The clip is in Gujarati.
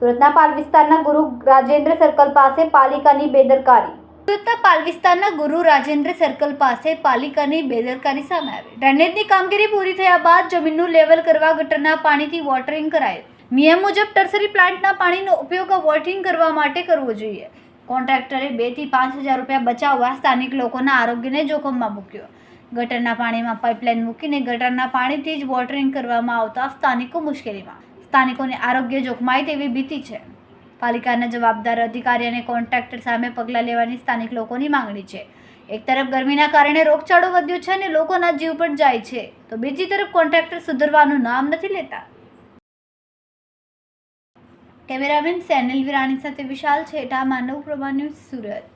સુરતના પાલ વિસ્તારના ગુરુ રાજેન્દ્ર સર્કલ પાસે પાલિકાની બેદરકારી. સુરતના પાલ વિસ્તારના ગુરુ રાજેન્દ્ર સર્કલ પાસે પાલિકાની બેદરકારી સામે આવી. ડ્રેનેજની કામગીરી પૂરી થયા બાદ જમીનનું લેવલ કરવા ગટરના પાણીથી વોટરિંગ કરાયું. નિયમ મુજબ ટર્સરી પ્લાન્ટના પાણીનો ઉપયોગ વોટરિંગ કરવા માટે કરવો જોઈએ. કોન્ટ્રાક્ટરે બેથી પાંચ હજાર રૂપિયા બચાવવા સ્થાનિક લોકોના આરોગ્યને જોખમમાં મૂક્યો. ગટરના પાણીમાં પાઇપલાઇન મૂકીને ગટરના પાણીથી જ વોટરિંગ કરવામાં આવતા સ્થાનિકો મુશ્કેલીમાં. સ્થાનિકોને આરોગ્ય જોખમાય તેવી ભીતિ છે. પાલિકાના જવાબદાર અધિકારી અને કોન્ટ્રાક્ટર સામે પગલાં લેવાની સ્થાનિક લોકોની માંગણી છે. એક તરફ ગરમીના કારણે રોગચાળો વધ્યો છે અને લોકોના જીવ પણ જાય છે. તો બીજી તરફ કોન્ટ્રાક્ટર સુધરવાનું નામ નથી લેતા. કેમેરામેન સેનલ વિરાણી સાથે વિશાલ છેટા માનવ પ્રભા સુરત.